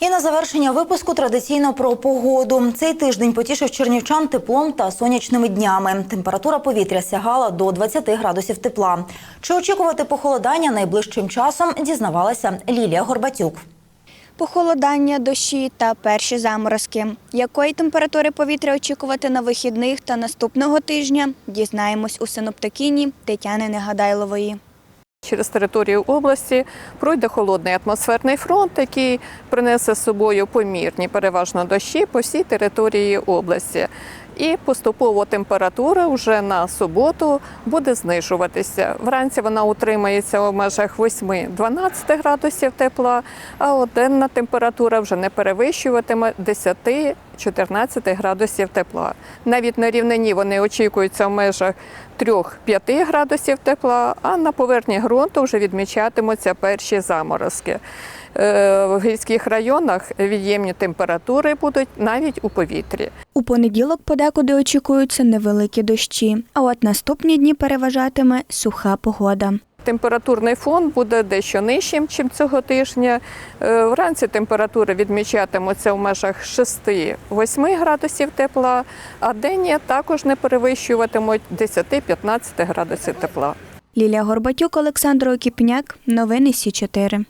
І на завершення випуску традиційно про погоду. Цей тиждень потішив чернівчан теплом та сонячними днями. Температура повітря сягала до 20 градусів тепла. Чи очікувати похолодання найближчим часом, дізнавалася Лілія Горбатюк. Похолодання, дощі та перші заморозки. Якої температури повітря очікувати на вихідних та наступного тижня, дізнаємось у синоптикині Тетяни Негадайлової. Через територію області пройде холодний атмосферний фронт, який принесе з собою помірні переважно дощі по всій території області. І поступово температура вже на суботу буде знижуватися. Вранці вона утримається у межах 8-12 градусів тепла, а денна температура вже не перевищуватиме 10-14 градусів тепла. Навіть на рівнині вони очікуються в межах 3-5 градусів тепла, а на поверхні ґрунту вже відмічатимуться перші заморозки. Е, В гірських районах від'ємні температури будуть навіть у повітрі. У понеділок подекуди очікуються невеликі дощі, а от наступні дні переважатиме суха погода. Температурний фон буде дещо нижчим, ніж цього тижня. Е, Вранці температури відмічатимуться в межах 6-8 градусів тепла, а денні також не перевищуватимуть 10-15 градусів тепла. Лілія Горбатюк, Олександр Окіпняк. Новини Сі 4